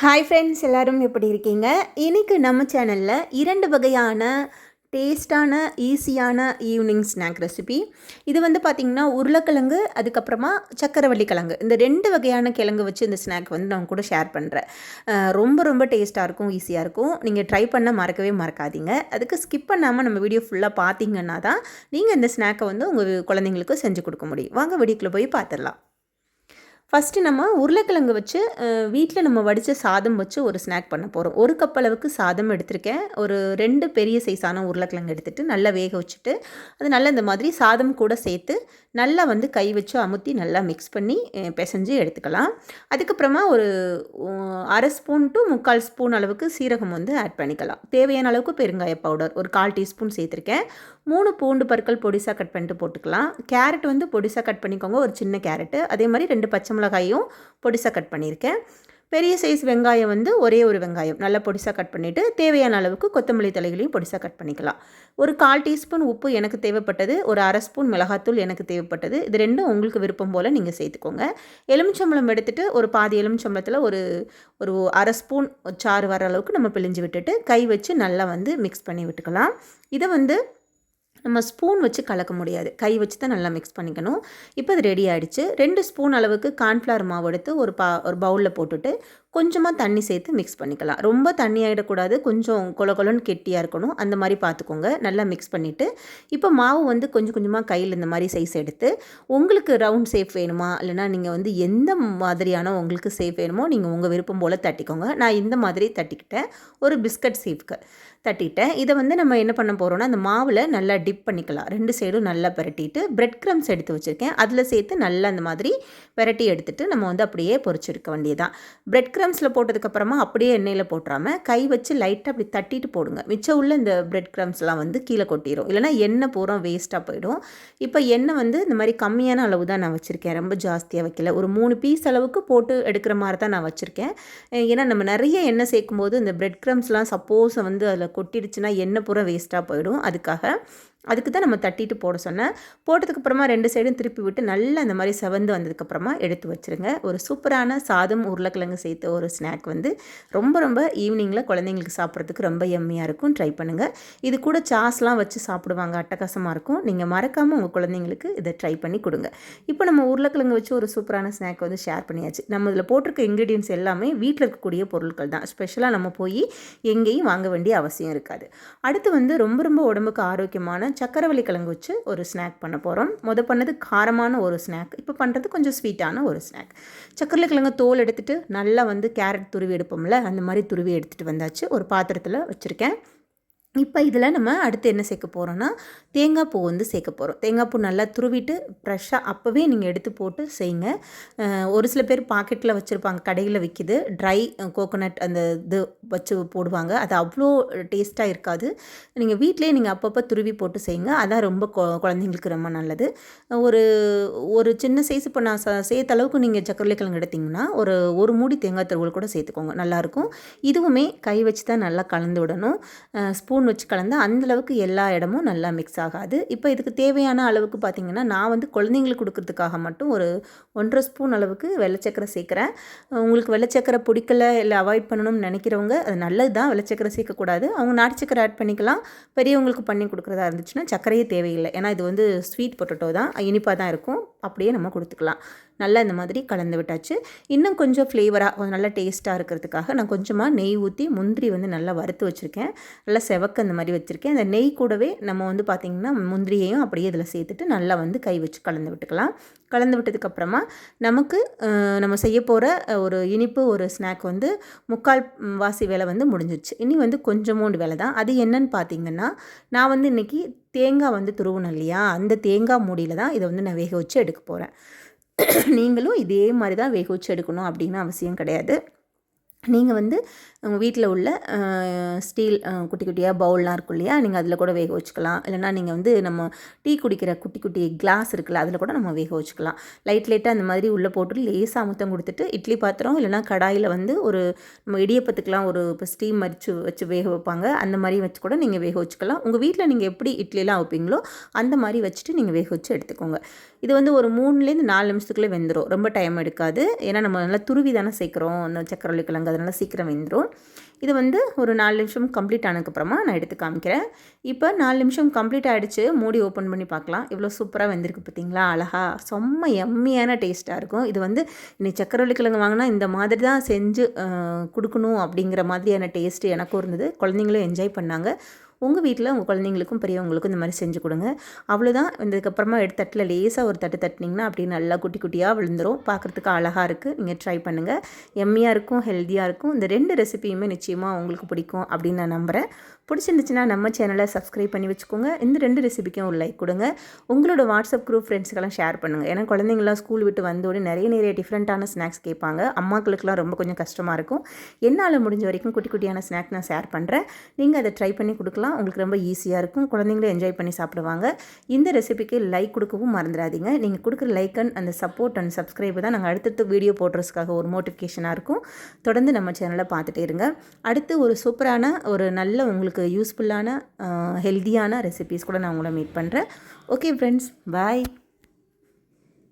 Hi friends எல்லாரும் எப்படி இருக்கீங்க? இன்றைக்கி நம்ம சேனலில் இரண்டு வகையான டேஸ்டான ஈஸியான ஈவினிங் ஸ்நாக் ரெசிபி இது வந்து பார்த்திங்கன்னா உருளைக்கிழங்கு அதுக்கப்புறமா சக்கரவள்ளி கிழங்கு. இந்த ரெண்டு வகையான கிழங்கு வச்சு இந்த ஸ்நாக் வந்து நான் கூட ஷேர் பண்ணுறேன் ரொம்ப ரொம்ப டேஸ்ட்டாக இருக்கும் ஈஸியாக இருக்கும். நீங்கள் ட்ரை பண்ண மறக்கவே மறக்காதீங்க. அதுக்கு ஸ்கிப் பண்ணாமல் நம்ம வீடியோ ஃபுல்லாக பார்த்தீங்கன்னா தான் நீங்கள் இந்த ஸ்நாக்கை வந்து உங்கள் குழந்தைங்களுக்கு செஞ்சு கொடுக்க முடியும். வாங்க வீடியோக்குள்ளே போய் பார்த்துடலாம் ஃபஸ்ட்டு நம்ம உருளைக்கிழங்கு வச்சு வீட்டில் நம்ம வடித்த சாதம் வச்சு ஒரு ஸ்நாக் பண்ண போகிறோம் ஒரு கப் அளவுக்கு சாதம் எடுத்திருக்கேன். ஒரு ரெண்டு பெரிய சைஸான உருளைக்கிழங்கு எடுத்துகிட்டு நல்லா வேக வச்சுட்டு அது நல்லா இந்த மாதிரி சாதம் கூட சேர்த்து நல்லா வந்து கை வச்சு அமுத்தி நல்லா மிக்ஸ் பண்ணி பிசைஞ்சு எடுத்துக்கலாம். அதுக்கப்புறமா ஒரு அரை ஸ்பூன் டு முக்கால் ஸ்பூன் அளவுக்கு சீரகம் வந்து ஆட் பண்ணிக்கலாம். தேவையான அளவுக்கு பெருங்காய பவுடர் ஒரு கால் டீஸ்பூன் சேர்த்துருக்கேன். மூணு பூண்டு பற்கள் பொடிசாக கட் பண்ணிட்டு போட்டுக்கலாம். கேரட் வந்து பொடிசாக கட் பண்ணிக்கோங்க. ஒரு சின்ன கேரட்டு அதே மாதிரி ரெண்டு பச்சை மிளகாயும் பொடிசாக கட் பண்ணியிருக்கேன். பெரிய சைஸ் வெங்காயம் வந்து ஒரே ஒரு வெங்காயம். நல்லா பொடிசாக கட் பண்ணிவிட்டு தேவையான அளவுக்கு கொத்தமல்லி தலைகளையும் பொடிசாக கட் பண்ணிக்கலாம். ஒரு கால் டீஸ்பூன் உப்பு எனக்கு தேவைப்பட்டது. ஒரு அரை ஸ்பூன் மிளகாத்தூள் எனக்கு தேவைப்பட்டது. இது ரெண்டும் உங்களுக்கு விருப்பம் போல் நீங்கள் சேர்த்துக்கோங்க. எலுமிச்சம்பழம் எடுத்துகிட்டு ஒரு பாதி எலுமிச்சம்பழத்தில் ஒரு ஒரு அரை ஸ்பூன் சாறு வர அளவுக்கு நம்ம பிழிஞ்சு விட்டுட்டு கை வச்சு நல்லா வந்து மிக்ஸ் பண்ணி விட்டுக்கலாம். இதை வந்து நம்ம ஸ்பூன் வச்சு கலக்க முடியாது. கை வச்சு தான் நல்லா மிக்ஸ் பண்ணிக்கணும். இப்போ அது ரெடி ஆகிடுச்சு ரெண்டு ஸ்பூன் அளவுக்கு கார்ன்ஃப்ளவர் மாவு எடுத்து ஒரு பா ஒரு பவுலில் போட்டுட்டு கொஞ்சமாக தண்ணி சேர்த்து மிக்ஸ் பண்ணிக்கலாம். ரொம்ப தண்ணி ஆகிடக்கூடாது கொஞ்சம் கொல கொலன்னு கெட்டியாக இருக்கணும். அந்த மாதிரி பார்த்துக்கோங்க நல்லா மிக்ஸ் பண்ணிவிட்டு இப்போ மாவு வந்து கொஞ்சம் கொஞ்சமாக கையில் இந்த மாதிரி சைஸ் எடுத்து உங்களுக்கு ரவுண்ட் ஷேப் வேணுமா? இல்லைனா நீங்கள் வந்து எந்த மாதிரியான உங்களுக்கு ஷேப் வேணுமோ நீங்கள் உங்கள் விருப்பம் போல் தட்டிக்கோங்க. நான் இந்த மாதிரி தட்டிக்கிட்டேன். ஒரு பிஸ்கட் ஷேப்க்கு தட்டிட்டேன். இதை வந்து நம்ம என்ன பண்ண போகிறோம்னா அந்த மாவில் நல்லா டிப் பண்ணிக்கலாம். ரெண்டு சைடும் நல்லா பரட்டிட்டு பிரெட் க்ரம்ஸ் எடுத்து வச்சுருக்கேன். அதில் சேர்த்து நல்லா அந்த மாதிரி பிரட்டி எடுத்துகிட்டு நம்ம வந்து அப்படியே பொறிச்சிருக்க வேண்டியதான் பிரெட் க்ரம்ஸில் போட்டதுக்கப்புறமா அப்படியே எண்ணெயில் போட்டுறாமல் கை வச்சு லைட்டாக அப்படி தட்டிட்டு போடுங்க. மிச்சம் உள்ள இந்த பிரெட் க்ரம்ஸ்லாம் வந்து கீழே கொட்டிடும் இல்லைனா எண்ணெய் பூரா வேஸ்ட்டாக போயிடும். இப்போ எண்ணெய் வந்து இந்த மாதிரி கம்மியான அளவு தான் நான் வச்சுருக்கேன். ரொம்ப ஜாஸ்தியாக வைக்கல. ஒரு மூணு பீஸ் அளவுக்கு போட்டு எடுக்கிற மாதிரி தான் நான் வச்சுருக்கேன். ஏன்னா நம்ம நிறைய எண்ணெய் சேர்க்கும்போது இந்த பிரெட் க்ரம்ஸ்லாம் சப்போஸ் வந்து அதில் கொட்டிடுச்சுன்னா எண்ணெய் பூரா வேஸ்ட்டாக போயிடும். அதுக்காக அதுக்கு தான் நம்ம தட்டிட்டு போட சொன்னேன். போட்டதுக்கப்புறமா ரெண்டு சைடும் திருப்பி விட்டு நல்லா அந்த மாதிரி செவந்து வந்ததுக்கப்புறமா எடுத்து வச்சுருங்க. ஒரு சூப்பரான சாதம் உருளைக்கிழங்கு சேர்த்த ஒரு ஸ்நாக் வந்து ரொம்ப ரொம்ப ஈவினிங்கில் குழந்தைங்களுக்கு சாப்பிட்றதுக்கு ரொம்ப எம்மையாக இருக்கும். ட்ரை பண்ணுங்கள் இது கூட சாஸ்லாம் வச்சு சாப்பிடுவாங்க. அட்டகாசமாக இருக்கும். நீங்கள் மறக்காமல் உங்கள் குழந்தைங்களுக்கு இதை ட்ரை பண்ணி கொடுங்க. இப்போ நம்ம உருளைக்கிழங்கு வச்சு ஒரு சூப்பரான ஸ்நாக் வந்து ஷேர் பண்ணியாச்சு. நம்ம இதில் போட்டிருக்க இன்க்ரீடியன்ஸ் எல்லாமே வீட்டில் இருக்கக்கூடிய பொருட்கள் தான். ஸ்பெஷலாக நம்ம போய் எங்கேயும் வாங்க வேண்டிய அவசியம் இருக்காது. அடுத்து வந்து ரொம்ப ரொம்ப உடம்புக்கு ஆரோக்கியமான சக்கரவள்ளி கிழங்கு வச்சு ஒரு ஸ்நாக் பண்ண போகிறோம் முத பண்ணது காரமான ஒரு ஸ்நாக் இப்போ பண்ணுறது கொஞ்சம் ஸ்வீட்டான ஒரு ஸ்நாக் சக்கரவள்ளி கிழங்கு தோல் எடுத்துகிட்டு நல்லா வந்து கேரட் துருவி எடுப்போம்ல அந்த மாதிரி துருவி எடுத்துகிட்டு வந்தாச்சு. ஒரு பாத்திரத்தில் வச்சுருக்கேன். இப்போ இதில் நம்ம அடுத்து என்ன சேர்க்க போகிறோன்னா தேங்காய் பூ வந்து சேர்க்க போகிறோம் தேங்காய் பூ நல்லா துருவிட்டு ஃப்ரெஷ்ஷாக அப்போவே நீங்கள் எடுத்து போட்டு செய்யுங்க ஒரு சில பேர் பாக்கெட்டில் வச்சுருப்பாங்க கடையில் விற்கிது ட்ரை கோகோனட் அந்த இது வச்சு போடுவாங்க. அது அவ்வளோ டேஸ்ட்டாக இருக்காது. நீங்கள் வீட்டிலே நீங்கள் அப்பப்போ துருவி போட்டு செய்யுங்க அதான் ரொம்ப கொ குழந்தைங்களுக்கு ரொம்ப நல்லது. ஒரு ஒரு சின்ன சைஸ் இப்போ நான் சேர்த்த அளவுக்கு நீங்கள் சக்கரவள்ளி கிழங்கு எடுத்திங்கன்னா ஒரு ஒரு மூடி தேங்காய் துருவல் கூட சேர்த்துக்கோங்க. நல்லாயிருக்கும் இதுவுமே கை வச்சு தான் நல்லா கலந்து விடணும். ஸ்பூன் வச்சு கலந்து அந்த அளவுக்கு எல்லா இடமும் நல்லா மிக்ஸ் ஆகாது. இப்போ இதுக்கு தேவையான அளவுக்கு பார்த்திங்கன்னா நான் வந்து குழந்தைங்களுக்கு கொடுக்கறதுக்காக மட்டும் ஒரு ஒன்றரை ஸ்பூன் அளவுக்கு வெள்ளச்சக்கரை சேர்க்குறேன். உங்களுக்கு வெள்ளச்சக்கரை பிடிக்கல இல்லை அவாய்ட் பண்ணணும்னு நினைக்கிறவங்க அது நல்லது தான் வெள்ளச்சக்கரை சேர்க்கக்கூடாது. அவங்க நாட்டு சக்கரை ஆட் பண்ணிக்கலாம். பெரியவங்களுக்கு பண்ணி கொடுக்குறதா இருந்துச்சுன்னா சக்கரையே தேவையில்லை. ஏன்னா இது வந்து ஸ்வீட் பொட்டேட்டோ தான். இனிப்பாக தான் இருக்கும். அப்படியே நம்ம கொடுத்துக்கலாம். நல்லா இந்த மாதிரி கலந்து விட்டாச்சு. இன்னும் கொஞ்சம் ஃப்ளேவராக கொஞ்சம் நல்லா டேஸ்ட்டாக இருக்கிறதுக்காக நான் கொஞ்சமாக நெய் ஊற்றி முந்திரி வந்து நல்லா வறுத்து வச்சுருக்கேன். நல்லா செவக்க இந்த மாதிரி வச்சுருக்கேன். அந்த நெய் கூடவே நம்ம வந்து பார்த்திங்கன்னா முந்திரியையும் அப்படியே இதில் சேர்த்துட்டு நல்லா வந்து கை வச்சு கலந்து விட்டுக்கலாம். கலந்து விட்டதுக்கப்புறமா நமக்கு நம்ம செய்ய போகிற ஒரு இனிப்பு ஒரு ஸ்நாக் வந்து முக்கால் வாசி வேலை வந்து முடிஞ்சிச்சு இனி வந்து கொஞ்சமோண்டு வேலை தான். அது என்னன்னு பார்த்தீங்கன்னா நான் வந்து இன்றைக்கி தேங்காய் வந்து துருவணும் இல்லையா? அந்த தேங்காய் மூடியில் தான் இதை வந்து நான் வேக வச்சு எடுக்க போகிறேன் நீங்களும் இதே மாதிரி தான் வேக வச்சு எடுக்கணும் அப்படின்னு அவசியம் கிடையாது. நீங்கள் வந்து உங்கள் வீட்டில் உள்ள ஸ்டீல் குட்டி குட்டியாக பவுல்லாம் இருக்கும் இல்லையா? நீங்கள் அதில் கூட வேக வச்சுக்கலாம். இல்லைனா நீங்கள் வந்து நம்ம டீ குடிக்கிற குட்டி குட்டி கிளாஸ் இருக்குல்ல அதில் கூட நம்ம வேக வச்சுக்கலாம். லைட் லைட்டாக அந்த மாதிரி உள்ளே போட்டு லேசாக அமுத்தம் கொடுத்துட்டு இட்லி பாத்திரம் இல்லைனா கடாயில் வந்து ஒரு நம்ம இடியப்பத்துக்கெலாம் ஒரு இப்போ ஸ்டீம் மறித்து வச்சு வேக வைப்பாங்க. அந்த மாதிரி வச்சு கூட நீங்கள் வேக வச்சுக்கலாம். உங்கள் வீட்டில் நீங்கள் எப்படி இட்லிலாம் வைப்பீங்களோ அந்த மாதிரி வச்சுட்டு நீங்கள் வேக வச்சு எடுத்துக்கோங்க. இது வந்து ஒரு மூணுலேருந்து நாலு நிமிஷத்துக்குள்ளே வெந்துடும் ரொம்ப டைம் எடுக்காது. ஏன்னா நம்ம நல்லா துருவி தானே சேர்க்குறோம். அந்த சக்கரவள்ளி கிழங்கு அதனால் சீக்கிரம் வெந்துடும் இது வந்து ஒரு நாலு நிமிஷம் கம்ப்ளீட் ஆனதுக்கப்புறமா நான் எடுத்து காமிக்கிறேன். இப்போ நாலு நிமிஷம் கம்ப்ளீட் ஆகிடுச்சு மூடி ஓப்பன் பண்ணி பார்க்கலாம். இவ்வளோ சூப்பராக வெந்திருக்கு பார்த்தீங்களா? அழகா. செம்ம எம்மியான டேஸ்ட்டாக இருக்கும். இது வந்து இன்னைக்கு சக்கரவள்ளி கிழங்கு வாங்கினா இந்த மாதிரி தான் செஞ்சு கொடுக்கணும் அப்படிங்கிற மாதிரியான டேஸ்ட்டு எனக்கும் இருந்தது. குழந்தைங்களும் என்ஜாய் பண்ணாங்க. உங்கள் வீட்டில் உங்கள் குழந்தைங்களுக்கும் பெரியவங்களுக்கும் இந்த மாதிரி செஞ்சு கொடுங்க. அவ்வளோதான் வந்ததுக்கப்புறமா எடுத்து தட்டில் லேசாக ஒரு தட்டு தட்டினீங்கன்னா அப்படியே நல்லா குட்டி குட்டியாக விழுந்துரும். பார்க்குறதுக்கு அழகாக இருக்குது நீங்கள் ட்ரை பண்ணுங்கள் எம்மியாக இருக்கும் ஹெல்த்தியாக இருக்கும். இந்த ரெண்டு ரெசிபியுமே நிச்சயமாக உங்களுக்கு பிடிக்கும் அப்படின்னு நான் நம்புகிறேன் பிடிச்சிருந்துச்சுன்னா நம்ம சேனலை சப்ஸ்கிரைப் பண்ணி வச்சுக்கோங்க. இந்த ரெண்டு ரெசிபிக்கும் ஒரு லைக் கொடுங்க. உங்களோட வாட்ஸ்அப் குரூப் ஃப்ரெண்ட்ஸுக்கெல்லாம் ஷேர் பண்ணுங்கள் ஏன்னா குழந்தைங்களாம் ஸ்கூல் விட்டு வந்தோடனே நிறைய நிறைய டிஃப்ரெண்ட்டான ஸ்நாக்ஸ் கேட்பாங்க. அம்மாக்களுக்குலாம் ரொம்ப கொஞ்சம் கஷ்டமாக இருக்கும். என்னால் முடிஞ்ச வரைக்கும் குட்டி குட்டியான ஸ்நாக் நான் ஷேர் பண்ணுறேன் நீங்கள் அதை ட்ரை பண்ணி கொடுக்கலாம். உங்களுக்கு ரொம்ப ஈஸியாக இருக்கும். குழந்தைங்களும் என்ஜாய் பண்ணி சாப்பிடுவாங்க. இந்த ரெசிபிக்கு லைக் கொடுக்கவும் மறந்துடாதீங்க. நீங்கள் கொடுக்குற லைக் அண்ட் அந்த சப்போர்ட் அண்ட் சப்ஸ்கிரைப் தான் நாங்கள் அடுத்தடுத்து வீடியோ போடுறதுக்காக ஒரு மோட்டிஃபிகேஷனாக இருக்கும். தொடர்ந்து நம்ம சேனலை பார்த்துட்டே இருங்க. அடுத்து ஒரு சூப்பரான ஒரு நல்ல உங்களுக்கு யூஸ்ஃபுல்லான ஹெல்த்தியான ரெசிபிஸ் கூட நான் உங்களை மீட் பண்ணுறேன் ஓகே ஃப்ரெண்ட்ஸ் பாய்